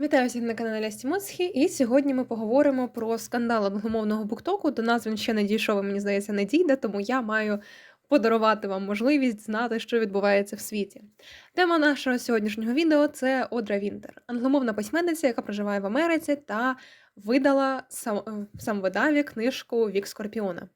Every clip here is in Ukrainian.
Вітаю всіх на каналі Стімоцхі, і сьогодні ми поговоримо про скандал англомовного буктоку. До нас він ще не дійшов, і мені здається, не дійде, тому я маю подарувати вам можливість знати, що відбувається в світі. Тема нашого сьогоднішнього відео це Одра Вінтер, англомовна письменниця, яка проживає в Америці та видала сам, е, в самовидаві книжку Вік Скорпіона.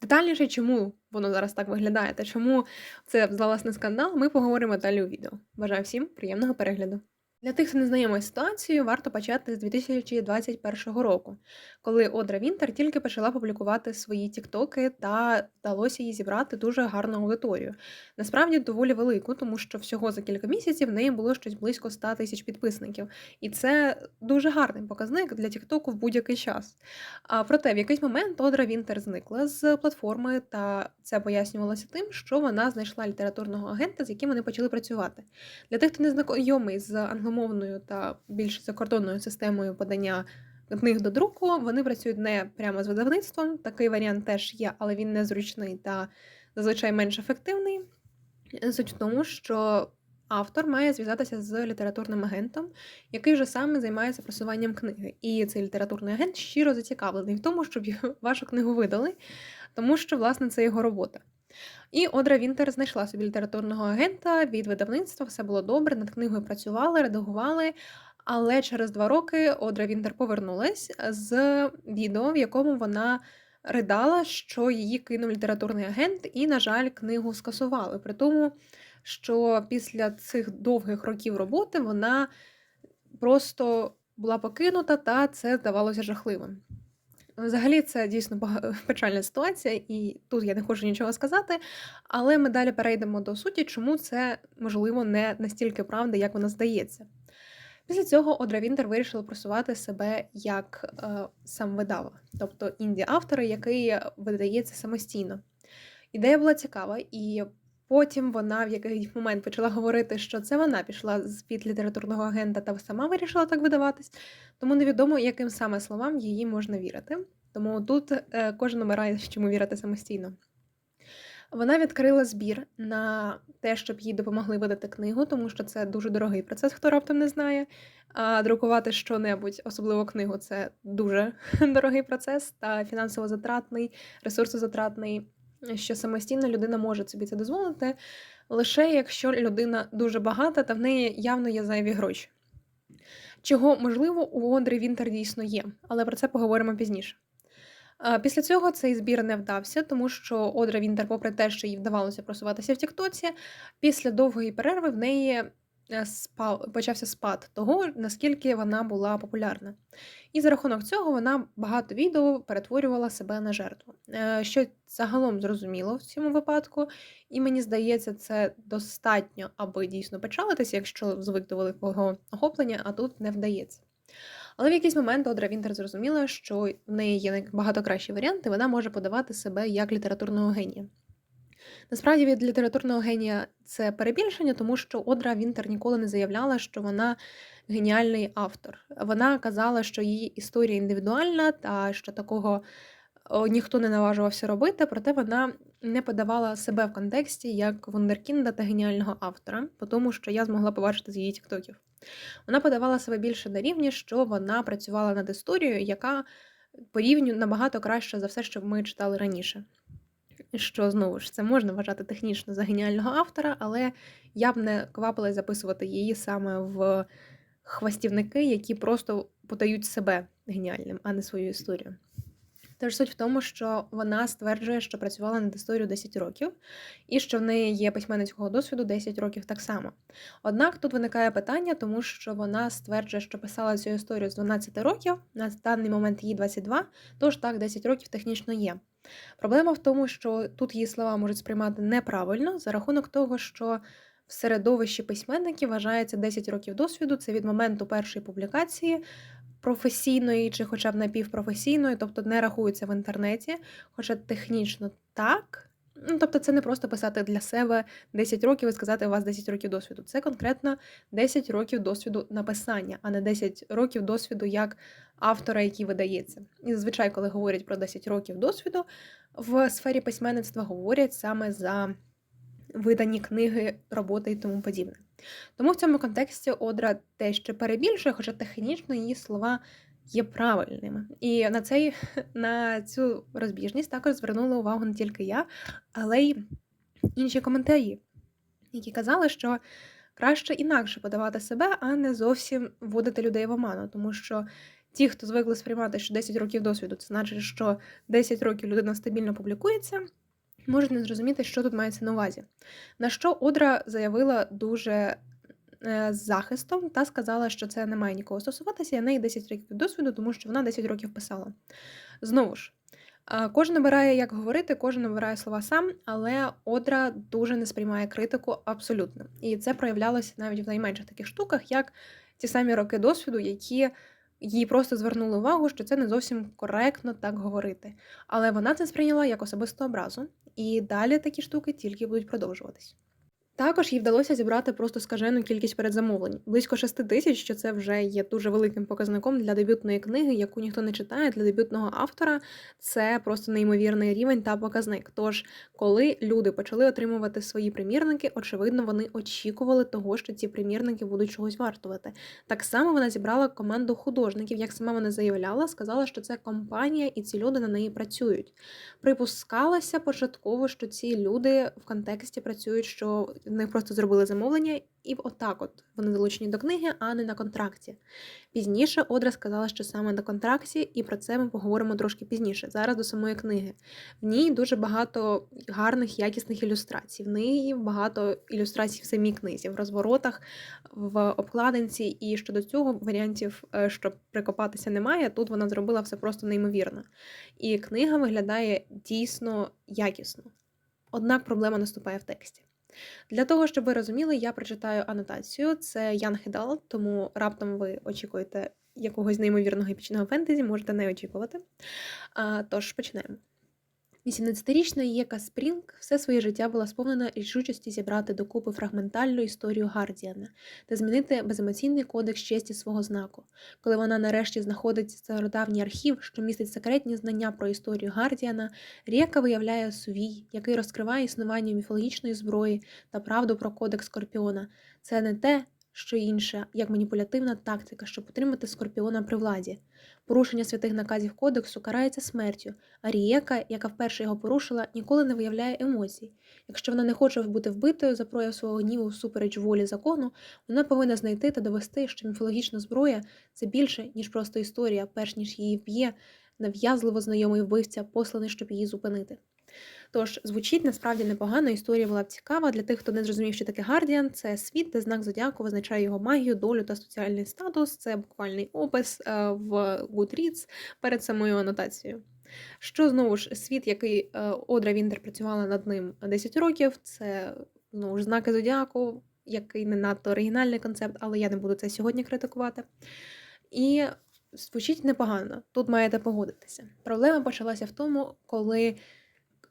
Детальніше, чому воно зараз так виглядає та чому це власне скандал, ми поговоримо далі у відео. Бажаю всім приємного перегляду. Для тих, хто не знайомий з ситуацією, варто почати з 2021 року, коли Одра Вінтер тільки почала публікувати свої тіктоки та вдалося їй зібрати дуже гарну аудиторію. Насправді доволі велику, тому що всього за кілька місяців в неї було щось близько 100 тисяч підписників. І це дуже гарний показник для Тіктоку в будь-який час. А проте, в якийсь момент Одра Вінтер зникла з платформи, та це пояснювалося тим, що вона знайшла літературного агента, з яким вони почали працювати. Для тих, хто не знайомий з англомовною та більш закордонною системою подання книг до друку, вони працюють не прямо з видавництвом. Такий варіант теж є, але він незручний та зазвичай менш ефективний. Суть в тому, що автор має зв'язатися з літературним агентом, який вже саме займається просуванням книги. І цей літературний агент щиро зацікавлений в тому, щоб вашу книгу видали, тому що, власне, це його робота. І Одра Вінтер знайшла собі літературного агента від видавництва, все було добре, над книгою працювали, редагували. Але через два роки Одра Вінтер повернулась з відео, в якому вона ридала, що її кинув літературний агент, і, на жаль, книгу скасували. При тому, що після цих довгих років роботи вона просто була покинута, та це здавалося жахливим. Взагалі, це дійсно печальна ситуація, і тут я не хочу нічого сказати, але ми далі перейдемо до суті, чому це можливо не настільки правда, як вона здається. Після цього Одра Вінтер вирішила просувати себе як е, сам видава, тобто інді-автор, який видається самостійно. Ідея була цікава, і потім вона в якийсь момент почала говорити, що це вона пішла з під літературного агента та сама вирішила так видаватись, тому невідомо, яким саме словам її можна вірити. Тому тут е, кожен обирає, чому вірити самостійно. Вона відкрила збір на те, щоб їй допомогли видати книгу, тому що це дуже дорогий процес, хто раптом не знає. А друкувати що-небудь, особливо книгу, це дуже дорогий процес та фінансово затратний, ресурсозатратний, що самостійно людина може собі це дозволити, лише якщо людина дуже багата та в неї явно є зайві гроші. Чого, можливо, у Одрі Вінтер дійсно є, але про це поговоримо пізніше. Після цього цей збір не вдався, тому що Одра Вінтер, попри те, що їй вдавалося просуватися в Тіктоці, після довгої перерви в неї е, спав, почався спад того, наскільки вона була популярна. І за рахунок цього вона багато відео перетворювала себе на жертву. Е, що загалом зрозуміло в цьому випадку, і мені здається, це достатньо, аби дійсно печалитися, якщо звик до великого охоплення, а тут не вдається. Але в якийсь момент Одра Вінтер зрозуміла, що в неї є набагато кращі варіанти, вона може подавати себе як літературного генія. Насправді від літературного генія це перебільшення, тому що Одра Вінтер ніколи не заявляла, що вона геніальний автор. Вона казала, що її історія індивідуальна та що такого ніхто не наважувався робити, проте вона не подавала себе в контексті як вундеркінда та геніального автора, тому що я змогла побачити з її тіктоків. Вона подавала себе більше на рівні, що вона працювала над історією, яка по рівню набагато краще за все, що ми читали раніше. Що знову ж це можна вважати технічно за геніального автора, але я б не квапилась записувати її саме в хвастівники, які просто подають себе геніальним, а не свою історію. Тож суть в тому, що вона стверджує, що працювала над історією 10 років, і що в неї є письменницького досвіду 10 років так само. Однак тут виникає питання, тому що вона стверджує, що писала цю історію з 12 років, на даний момент їй 22, тож так, 10 років технічно є. Проблема в тому, що тут її слова можуть сприймати неправильно за рахунок того, що в середовищі письменників вважається 10 років досвіду, це від моменту першої публікації професійної чи хоча б напівпрофесійної, тобто не рахується в інтернеті, хоча технічно так. Ну, Тобто, це не просто писати для себе 10 років і сказати, у вас 10 років досвіду. Це конкретно 10 років досвіду написання, а не 10 років досвіду як автора, який видається. І зазвичай, коли говорять про 10 років досвіду, в сфері письменництва говорять саме за видані книги, роботи і тому подібне. Тому в цьому контексті Одра дещо перебільшує, хоча технічно її слова є правильними. І на цей, на цю розбіжність також звернула увагу не тільки я, але й інші коментарі, які казали, що краще інакше подавати себе, а не зовсім вводити людей в оману, тому що. Ті, хто звикли сприймати, що 10 років досвіду, це значить, що 10 років людина стабільно публікується, можуть не зрозуміти, що тут мається на увазі. На що Одра заявила дуже е, з захистом та сказала, що це не має нікого стосуватися, і неї 10 років досвіду, тому що вона 10 років писала. Знову ж, е, кожен обирає, як говорити, кожен обирає слова сам, але Одра дуже не сприймає критику абсолютно. І це проявлялося навіть в найменших таких штуках, як ті самі роки досвіду, які їй просто звернули увагу, що це не зовсім коректно так говорити. Але вона це сприйняла як особисту образу, і далі такі штуки тільки будуть продовжуватись. Також їй вдалося зібрати просто скажену кількість передзамовлень близько 6 тисяч, що це вже є дуже великим показником для дебютної книги, яку ніхто не читає для дебютного автора. Це просто неймовірний рівень та показник. Тож, коли люди почали отримувати свої примірники, очевидно, вони очікували того, що ці примірники будуть чогось вартувати. Так само вона зібрала команду художників, як сама вона заявляла, сказала, що це компанія і ці люди на неї працюють. Припускалося початково, що ці люди в контексті працюють, що в них просто зробили замовлення, і отак от вони залучені до книги, а не на контракті. Пізніше Одра сказала, що саме на контракті, і про це ми поговоримо трошки пізніше. Зараз до самої книги. В ній дуже багато гарних, якісних ілюстрацій. В неї багато ілюстрацій в самій книзі, в розворотах, в обкладинці. І щодо цього варіантів, е, щоб прикопатися, немає. Тут вона зробила все просто неймовірно. І книга виглядає дійсно якісно. Однак проблема наступає в тексті. Для того, щоб ви розуміли, я прочитаю анотацію. Це Ян Хедал, тому раптом ви очікуєте якогось неймовірного епічного фентезі, можете не очікувати. А, Тож почнемо. 18-річна Єка Спрінг все своє життя була сповнена рішучості зібрати докупи фрагментальну історію Гардіана та змінити беземоційний кодекс честі свого знаку. Коли вона нарешті знаходить стародавній архів, що містить секретні знання про історію Гардіана, Рєка виявляє сувій, який розкриває існування міфологічної зброї та правду про кодекс Скорпіона. Це не те, що інше, як маніпулятивна тактика, щоб утримати скорпіона при владі. Порушення святих наказів кодексу карається смертю, а Рієка, яка вперше його порушила, ніколи не виявляє емоцій. Якщо вона не хоче бути вбитою за прояв свого гніву всупереч волі закону, вона повинна знайти та довести, що міфологічна зброя це більше, ніж просто історія, перш ніж її вб'є, нав'язливо знайомий вбивця, посланий, щоб її зупинити. Тож звучить насправді непогано. Історія була б цікава для тих, хто не зрозумів, що таке Гардіан. Це світ, де знак зодіаку визначає його магію, долю та соціальний статус. Це буквальний опис е, в Goodreads перед самою анотацією. Що знову ж світ, який е, Одра Віндер працювала над ним 10 років, це знову ж знаки зодіаку, який не надто оригінальний концепт, але я не буду це сьогодні критикувати. І звучить непогано. Тут маєте погодитися. Проблема почалася в тому, коли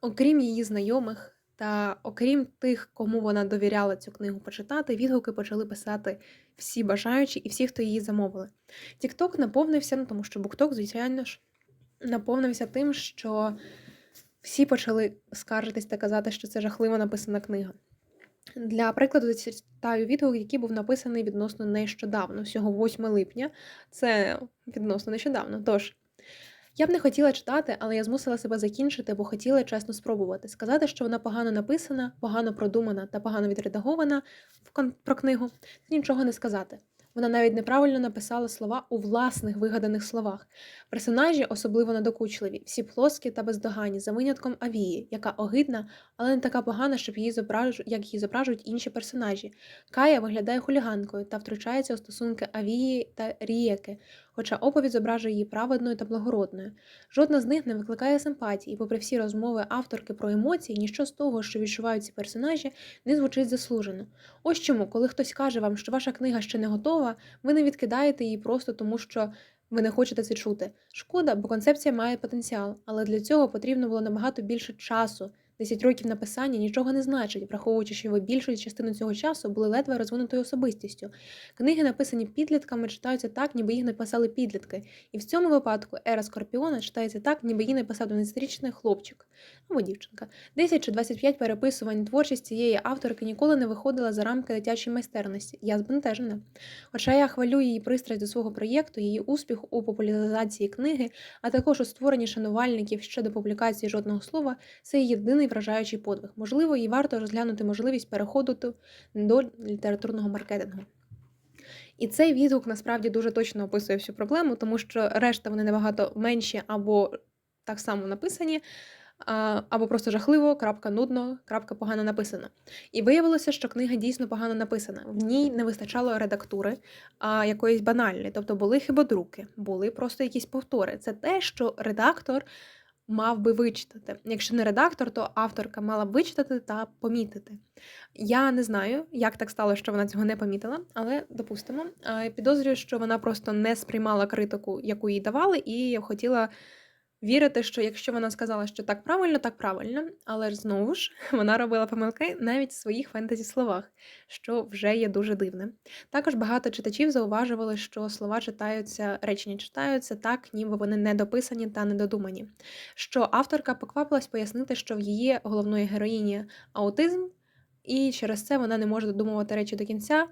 окрім її знайомих та окрім тих, кому вона довіряла цю книгу почитати, відгуки почали писати всі бажаючі і всі, хто її замовили. Тікток наповнився, ну тому що Букток, звичайно ж, наповнився тим, що всі почали скаржитись та казати, що це жахливо написана книга. Для прикладу, зачитаю відгук, який був написаний відносно нещодавно, всього 8 липня. Це відносно нещодавно. Тож. Я б не хотіла читати, але я змусила себе закінчити, бо хотіла чесно спробувати. Сказати, що вона погано написана, погано продумана та погано відредагована про книгу, нічого не сказати. Вона навіть неправильно написала слова у власних вигаданих словах. Персонажі особливо надокучливі, всі плоскі та бездоганні, за винятком Авії, яка огидна, але не така погана, щоб її зображу, як її зображують інші персонажі. Кая виглядає хуліганкою та втручається у стосунки Авії та Рієки, хоча оповідь зображує її праведною та благородною. Жодна з них не викликає симпатії, попри всі розмови авторки про емоції, ніщо з того, що відчувають ці персонажі, не звучить заслужено. Ось чому, коли хтось каже вам, що ваша книга ще не готова, ви не відкидаєте її просто тому, що. Ви не хочете це чути. Шкода, бо концепція має потенціал, але для цього потрібно було набагато більше часу 10 років написання нічого не значить, враховуючи, що ви більшу частину цього часу були ледве розвинутою особистістю. Книги, написані підлітками, читаються так, ніби їх написали підлітки. І в цьому випадку ера Скорпіона читається так, ніби її написав 12-річний хлопчик або дівчинка. 10 чи 25 переписувань творчість цієї авторки ніколи не виходила за рамки дитячої майстерності. Я збентежена. Хоча я хвалю її пристрасть до свого проєкту, її успіх у популяризації книги, а також у створенні шанувальників щодо публікації жодного слова, це її єдиний вражаючий подвиг. Можливо, їй варто розглянути можливість переходу до літературного маркетингу. І цей відгук насправді дуже точно описує всю проблему, тому що решта вони набагато менші або так само написані, або просто жахливо, крапка нудно, крапка погано написано. І виявилося, що книга дійсно погано написана. В ній не вистачало редактури а, якоїсь банальної, тобто були хибодруки, були просто якісь повтори. Це те, що редактор мав би вичитати. Якщо не редактор, то авторка мала б вичитати та помітити. Я не знаю, як так стало, що вона цього не помітила, але допустимо. Підозрюю, що вона просто не сприймала критику, яку їй давали, і хотіла вірити, що якщо вона сказала, що так правильно, так правильно. Але ж знову ж вона робила помилки навіть в своїх фентезі словах, що вже є дуже дивним. Також багато читачів зауважували, що слова читаються, речення читаються так, ніби вони недописані та недодумані. Що авторка поквапилась пояснити, що в її головної героїні аутизм. І через це вона не може додумувати речі до кінця.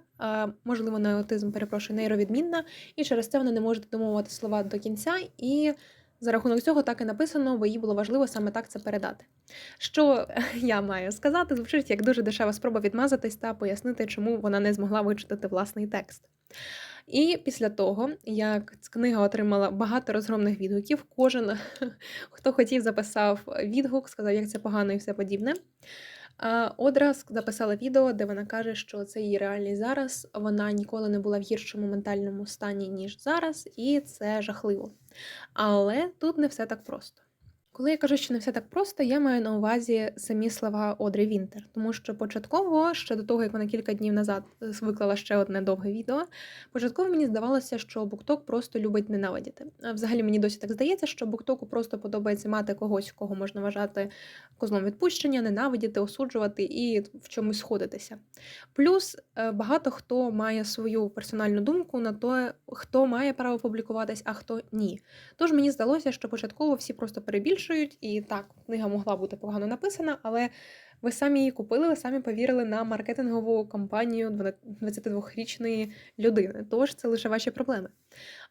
Можливо, не аутизм, перепрошую, нейровідмінна, і через це вона не може додумувати слова до кінця. І за рахунок цього так і написано, бо їй було важливо саме так це передати. Що я маю сказати, звучить як дуже дешева спроба відмазатись та пояснити, чому вона не змогла вичитати власний текст. І після того, як книга отримала багато розгромних відгуків, кожен, хто хотів, записав відгук, сказав, як це погано і все подібне. Одра записала відео, де вона каже, що це її реальність зараз. Вона ніколи не була в гіршому ментальному стані, ніж зараз, і це жахливо. Але тут не все так просто. Коли я кажу, що не все так просто, я маю на увазі самі слова Одри Вінтер, тому що початково, ще до того, як вона кілька днів назад е, виклала ще одне довге відео, початково мені здавалося, що Букток просто любить ненавидіти. Взагалі мені досі так здається, що Буктоку просто подобається мати когось, кого можна вважати козлом відпущення, ненавидіти, осуджувати і в чомусь сходитися. Плюс е, багато хто має свою персональну думку на те, хто має право публікуватись, а хто ні. Тож мені здалося, що початково всі просто перебільшують, і так, книга могла бути погано написана, але ви самі її купили, ви самі повірили на маркетингову кампанію 22-річної людини. Тож це лише ваші проблеми.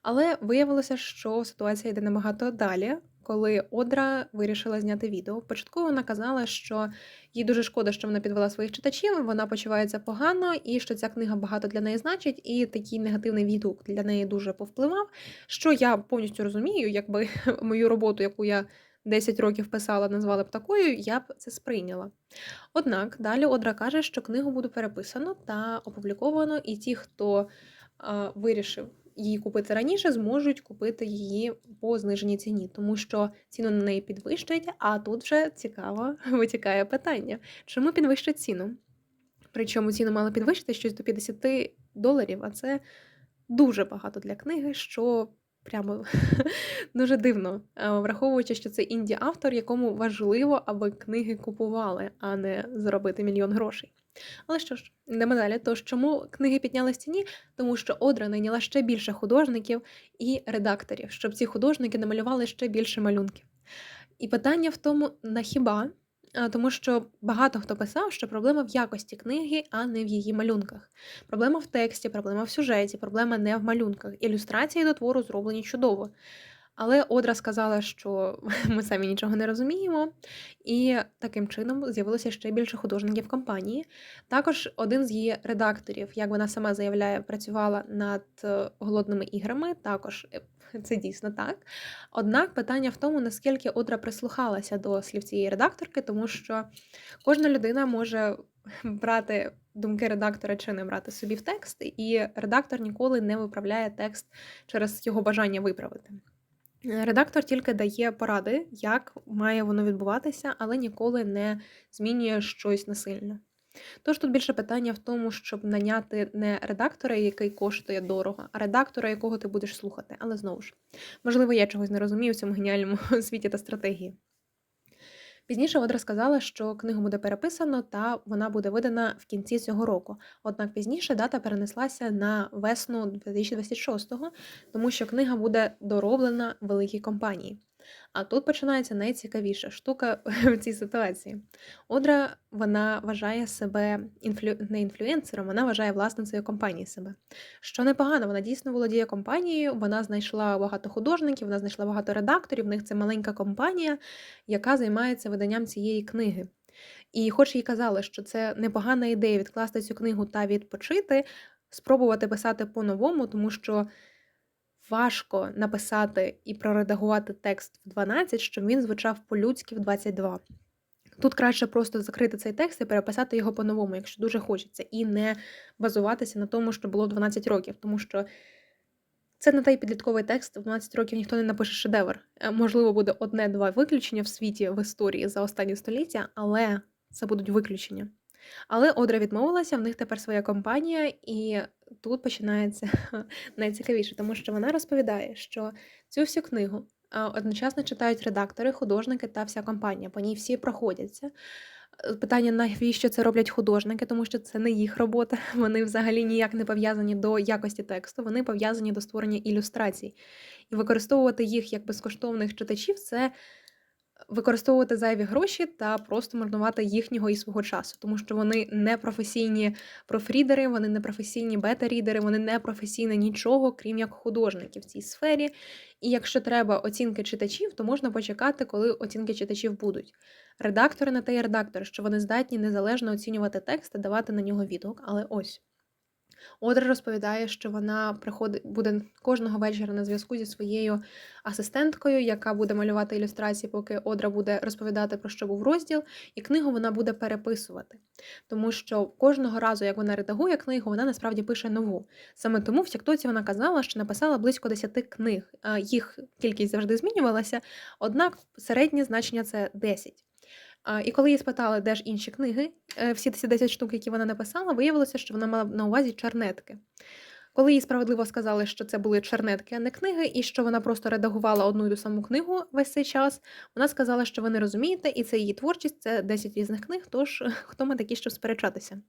Але виявилося, що ситуація йде набагато далі. Коли Одра вирішила зняти відео, початково вона казала, що їй дуже шкода, що вона підвела своїх читачів, вона почувається погано, і що ця книга багато для неї значить, і такий негативний відгук для неї дуже повпливав. Що я повністю розумію, якби мою роботу, яку я 10 років писала, назвали б такою, я б це сприйняла. Однак далі Одра каже, що книгу буде переписано та опубліковано, і ті, хто а, вирішив її купити раніше, зможуть купити її по зниженій ціні, тому що ціну на неї підвищать, а тут вже цікаво витікає питання, чому підвищать ціну? Причому ціну мали підвищити щось до 50 доларів, а це дуже багато для книги, що прямо дуже дивно, е, враховуючи, що це інді-автор, якому важливо, аби книги купували, а не заробити мільйон грошей. Але що ж, йдемо далі. Тож чому книги піднялись в ціні? Тому що Одра найняла ще більше художників і редакторів, щоб ці художники намалювали ще більше малюнків. І питання в тому, на хіба? А, Тому що багато хто писав, що проблема в якості книги, а не в її малюнках. Проблема в тексті, проблема в сюжеті, проблема не в малюнках. Ілюстрації до твору зроблені чудово. Але Одра сказала, що ми самі нічого не розуміємо, і таким чином з'явилося ще більше художників компанії. Також один з її редакторів, як вона сама заявляє, працювала над е, голодними іграми. Також е, це дійсно так. Однак питання в тому, наскільки Одра прислухалася до слів цієї редакторки, тому що кожна людина може брати думки редактора чи не брати собі в текст, і редактор ніколи не виправляє текст через його бажання виправити. Е, Редактор тільки дає поради, як має воно відбуватися, але ніколи не змінює щось насильно. Тож тут більше питання в тому, щоб наняти не редактора, який коштує дорого, а редактора, якого ти будеш слухати. Але знову ж, можливо, я чогось не розумію в цьому геніальному світі та стратегії. Пізніше Одра сказала, що книгу буде переписано та вона буде видана в кінці цього року. Однак пізніше дата перенеслася на весну 2026-го, тому що книга буде дороблена великій компанії. А тут починається найцікавіша штука в цій ситуації. Одра вона вважає себе інфлю... не інфлюенсером, вона вважає власницею компанії себе. Що непогано, вона дійсно володіє компанією, вона знайшла багато художників, вона знайшла багато редакторів. В них це маленька компанія, яка займається виданням цієї книги. І, хоч їй казали, що це непогана ідея відкласти цю книгу та відпочити, спробувати писати по-новому, тому що важко написати і проредагувати текст в 12, щоб він звучав по-людськи в 22. Тут краще просто закрити цей текст і переписати його по-новому, якщо дуже хочеться, і не базуватися на тому, що було 12 років, тому що це не той підлітковий текст, в 12 років ніхто не напише шедевр. Е, Можливо, буде одне-два виключення в світі в історії за останні століття, але це будуть виключення. Але Одра відмовилася, в них тепер своя компанія, і тут починається найцікавіше, тому що вона розповідає, що цю всю книгу одночасно читають редактори, художники та вся компанія. По ній всі проходяться. Питання, навіщо це роблять художники, тому що це не їх робота. Вони взагалі ніяк не пов'язані до якості тексту, вони пов'язані до створення ілюстрацій. І використовувати їх як безкоштовних читачів це використовувати зайві гроші та просто марнувати їхнього і свого часу, тому що вони не професійні профрідери, вони не професійні бета-рідери, вони не професійні нічого, крім як художники в цій сфері. І якщо треба оцінки читачів, то можна почекати, коли оцінки читачів будуть. Редактори на те й редактори, що вони здатні незалежно оцінювати текст та давати на нього відгук. Але ось. Одра розповідає, що вона приходить буде кожного вечора на зв'язку зі своєю асистенткою, яка буде малювати ілюстрації, поки Одра буде розповідати про що був розділ, і книгу вона буде переписувати. Тому що кожного разу, як вона редагує книгу, вона насправді пише нову. Саме тому в Тіктоці вона казала, що написала близько 10 книг. Їх кількість завжди змінювалася, однак середнє значення це 10. І коли її спитали, де ж інші книги, е, всі ці 10 штук, які вона написала, виявилося, що вона мала на увазі чернетки. Коли їй справедливо сказали, що це були чернетки, а не книги, і що вона просто редагувала одну і ту саму книгу весь цей час, вона сказала, що ви не розумієте, і це її творчість, це 10 різних книг, тож хто ми такі, щоб сперечатися.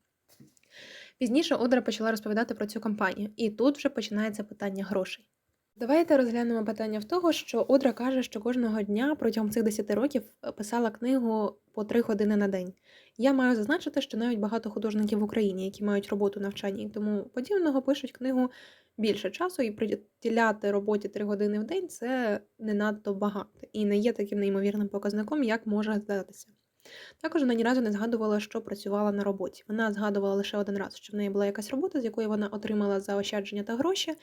Пізніше Одра почала розповідати про цю кампанію, і тут вже починається питання грошей. Давайте розглянемо питання в того, що Одра каже, що кожного дня протягом цих 10 років е, писала книгу по 3 години на день. Я маю зазначити, що навіть багато художників в Україні, які мають роботу навчання і тому подібного, пишуть книгу більше часу, і приділяти роботі 3 години в день це не надто багато і не є таким неймовірним показником, як може здатися. Також вона ні разу не згадувала, що працювала на роботі. Вона згадувала лише один раз, що в неї була якась робота, з якої вона отримала заощадження та гроші.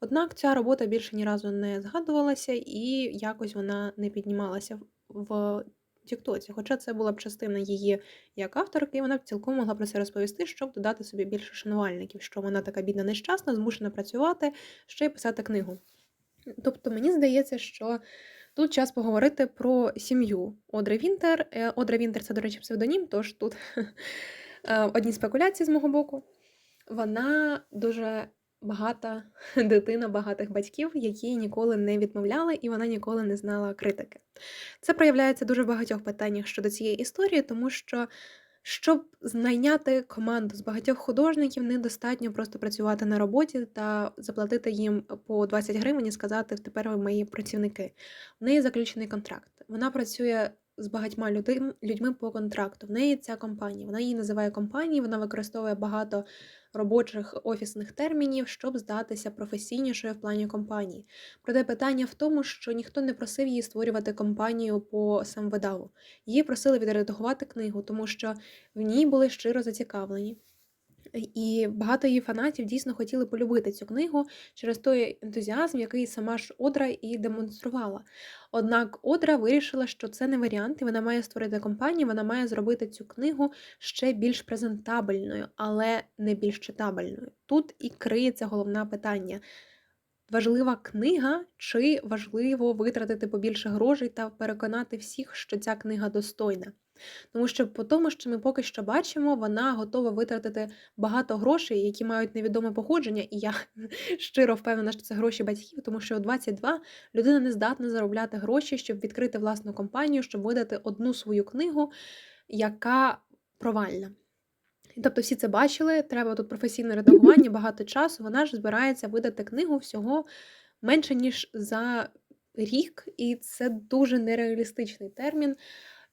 Однак ця робота більше ні разу не згадувалася і якось вона не піднімалася в Тіктоці. Хоча це була б частина її як авторки, і вона б цілком могла про це розповісти, щоб додати собі більше шанувальників, що вона така бідна нещасна, змушена працювати, ще й писати книгу. Тобто мені здається, що тут час поговорити про сім'ю Одри Вінтер. Одра Вінтер це, до речі, псевдонім, тож тут е, одні спекуляції з мого боку. Вона дуже багата дитина багатих батьків, які ніколи не відмовляли, і вона ніколи не знала критики. Це проявляється дуже в багатьох питаннях щодо цієї історії, тому що. Щоб знайняти команду з багатьох художників, недостатньо просто працювати на роботі та заплатити їм по 20 гривень і сказати тепер ви мої працівники. В неї заключений контракт. Вона працює з багатьма людьми, по контракту. В неї ця компанія. Вона її називає компанією, вона використовує багато робочих офісних термінів, щоб здатися професійнішою в плані компанії. Проте питання в тому, що ніхто не просив її створювати компанію по самвидаву. Її просили відредагувати книгу, тому що в ній були щиро зацікавлені. І багато її фанатів дійсно хотіли полюбити цю книгу через той ентузіазм, який сама ж Одра і демонструвала. Однак Одра вирішила, що це не варіант, і вона має створити компанію, вона має зробити цю книгу ще більш презентабельною, але не більш читабельною. Тут і криється головне питання. Важлива книга, чи важливо витратити побільше грошей та переконати всіх, що ця книга достойна? Тому що по тому, що ми поки що бачимо, вона готова витратити багато грошей, які мають невідоме походження, і я щиро впевнена, що це гроші батьків, тому що у 22 людина не здатна заробляти гроші, щоб відкрити власну компанію, щоб видати одну свою книгу, яка провальна. Тобто всі це бачили, треба тут професійне редагування, багато часу. Вона ж збирається видати книгу всього менше, ніж за рік, і це дуже нереалістичний термін,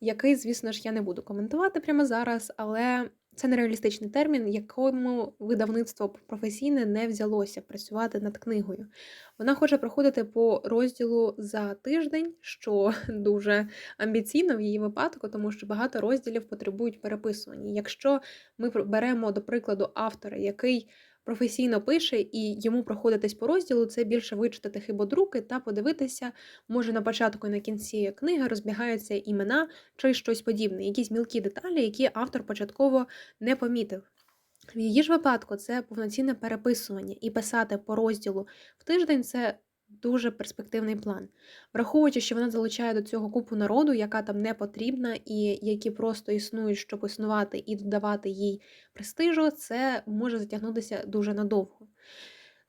який, звісно ж, я не буду коментувати прямо зараз, але це нереалістичний термін, якому видавництво професійне не взялося працювати над книгою. Вона хоче проходити по розділу за тиждень, що дуже амбіційно в її випадку, тому що багато розділів потребують переписування. Якщо ми беремо до прикладу автора, який професійно пише і йому проходитись по розділу, це більше вичитати хибодруки та подивитися, може на початку і на кінці книги розбігаються імена чи щось подібне, якісь мілкі деталі, які автор початково не помітив. В її ж випадку це повноцінне переписування і писати по розділу в тиждень це дуже перспективний план. Враховуючи, що вона залучає до цього купу народу, яка там не потрібна, і які просто існують, щоб існувати і додавати їй престижу, це може затягнутися дуже надовго.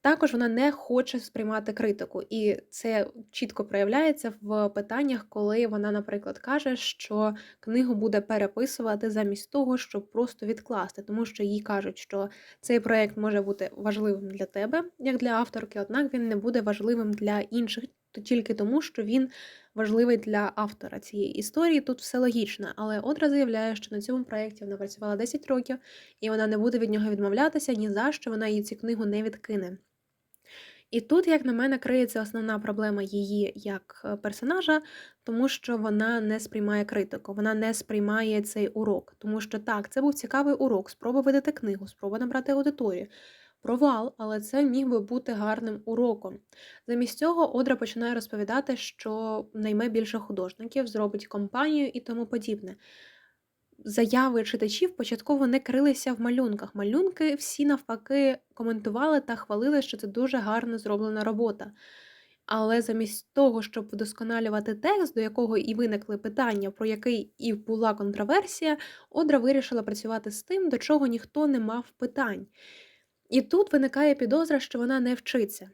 Також вона не хоче сприймати критику, і це чітко проявляється в питаннях, коли вона, наприклад, каже, що книгу буде переписувати замість того, щоб просто відкласти, тому що їй кажуть, що цей проект може бути важливим для тебе, як для авторки, однак він не буде важливим для інших, то тільки тому, що він важливий для автора цієї історії. Тут все логічно, але Одра заявляє, що на цьому проєкті вона працювала 10 років, і вона не буде від нього відмовлятися ні за що вона її цю книгу не відкине. І тут, як на мене, криється основна проблема її як е, персонажа, тому що вона не сприймає критику, вона не сприймає цей урок. Тому що так, це був цікавий урок, спроба видати книгу, спроба набрати аудиторію. Провал, але це міг би бути гарним уроком. Замість цього Одра починає розповідати, що найме більше художників, зробить компанію і тому подібне. Заяви читачів початково не крилися в малюнках. Малюнки всі навпаки коментували та хвалили, що це дуже гарно зроблена робота. Але замість того, щоб вдосконалювати текст, до якого і виникли питання, про який і була контроверсія, Одра вирішила працювати з тим, до чого ніхто не мав питань. І тут виникає підозра, що вона не вчиться.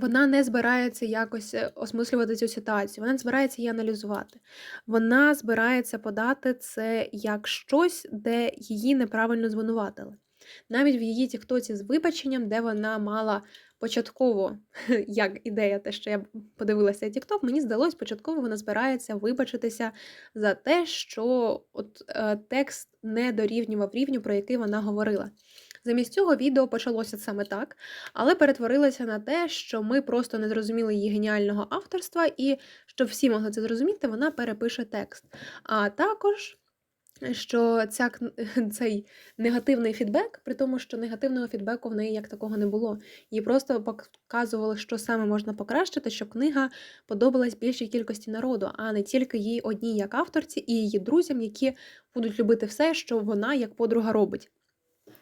Вона не збирається якось е, осмислювати цю ситуацію, вона не збирається її аналізувати. Вона збирається подати це як щось, де її неправильно звинуватили. Навіть в її тіктоці з вибаченням, де вона мала початково, як ідея, те, що я подивилася Тікток, мені здалось, початково вона збирається вибачитися за те, що от е, текст не дорівнював рівню, про який вона говорила. Замість цього відео почалося саме так, але перетворилося на те, що ми просто не зрозуміли її геніального авторства, і щоб всі могли це зрозуміти, вона перепише текст. А також. Що ця, цей негативний фідбек, при тому, що негативного фідбеку в неї як такого не було. Їй просто показували, що саме можна покращити, щоб книга подобалась більшій кількості народу, а не тільки їй одній як авторці і її друзям, які будуть любити все, що вона як подруга робить.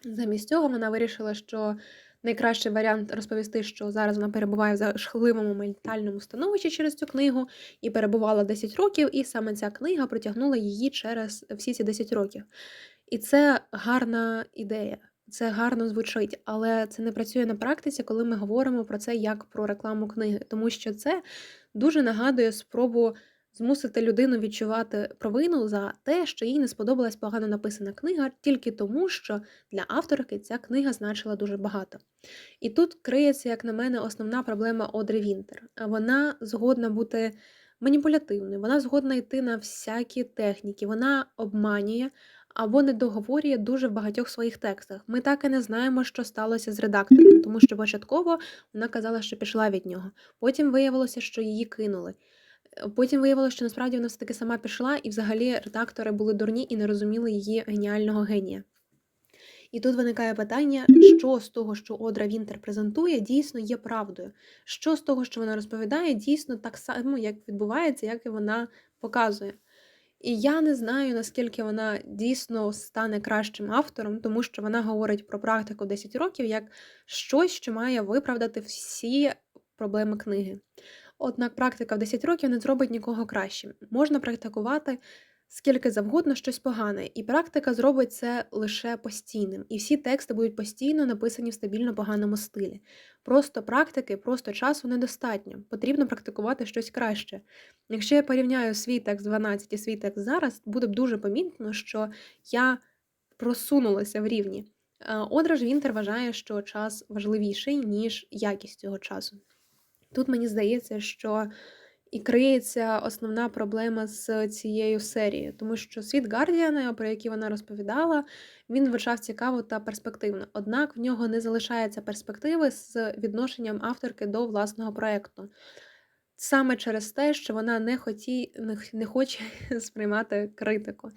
Замість цього вона вирішила, що найкращий варіант розповісти, що зараз вона перебуває в жахливому ментальному становищі через цю книгу і перебувала 10 років, і саме ця книга протягнула її через всі ці 10 років. І це гарна ідея. Це гарно звучить, але це не працює на практиці, коли ми говоримо про це як про рекламу книги, тому що це дуже нагадує спробу змусити людину відчувати провину за те, що їй не сподобалась погано написана книга, тільки тому, що для авторки ця книга значила дуже багато. І тут криється, як на мене, основна проблема Одри Вінтер. Вона згодна бути маніпулятивною, вона згодна йти на всякі техніки, вона обманює. Або не договорює дуже в багатьох своїх текстах. Ми так і не знаємо, що сталося з редактором, тому що початково вона казала, що пішла від нього. Потім виявилося, що її кинули. Потім виявилося, що насправді вона все-таки сама пішла, і взагалі редактори були дурні і не розуміли її геніального генія. І тут виникає питання, що з того, що Одра Вінтер презентує, дійсно є правдою. Що з того, що вона розповідає, дійсно так само, як відбувається, як і вона показує. І я не знаю, наскільки вона дійсно стане кращим автором, тому що вона говорить про практику 10 років як щось, що має виправдати всі проблеми книги. Однак практика в 10 років не зробить нікого кращим. Можна практикувати скільки завгодно щось погане, і практика зробить це лише постійним. І всі тексти будуть постійно написані в стабільно поганому стилі. Просто практики, просто часу недостатньо. Потрібно практикувати щось краще. Якщо я порівняю свій текст 12 і свій текст зараз, буде б дуже помітно, що я просунулася в рівні. Е, Одра ж Вінтер вважає, що час важливіший, ніж якість цього часу. Тут мені здається, що і криється основна проблема з цією серією, тому що світ Гардіана, про який вона розповідала, він звучав цікаво та перспективно. Однак в нього не залишається перспективи з відношенням авторки до власного проєкту. Саме через те, що вона не, хоті, не хоче сприймати критику.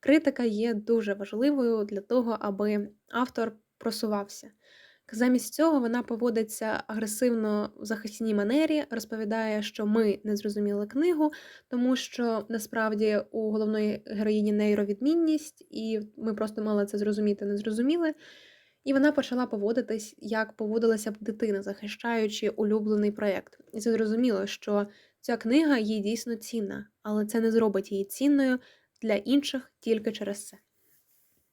Критика є дуже важливою для того, аби автор просувався. Замість цього вона поводиться агресивно в захисній манері, розповідає, що ми не зрозуміли книгу, тому що насправді у головної героїні нейровідмінність, і ми просто мали це зрозуміти, не зрозуміли. І вона почала поводитись, як поводилася б дитина, захищаючи улюблений проєкт. І це зрозуміло, що ця книга їй дійсно цінна, але це не зробить її цінною для інших тільки через це.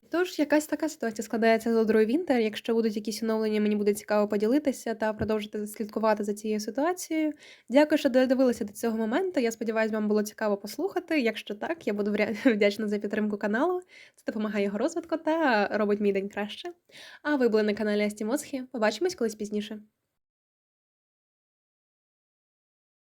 Тож, якась така ситуація складається з Одрою Вінтер. Якщо будуть якісь оновлення, мені буде цікаво поділитися та продовжити слідкувати за цією ситуацією. Дякую, що додивилися до цього моменту. Я сподіваюся, вам було цікаво послухати. Якщо так, я буду вдячна за підтримку каналу. Це допомагає його розвитку та робить мій день краще. А ви були на каналі Асті Мосхі. Побачимось колись пізніше.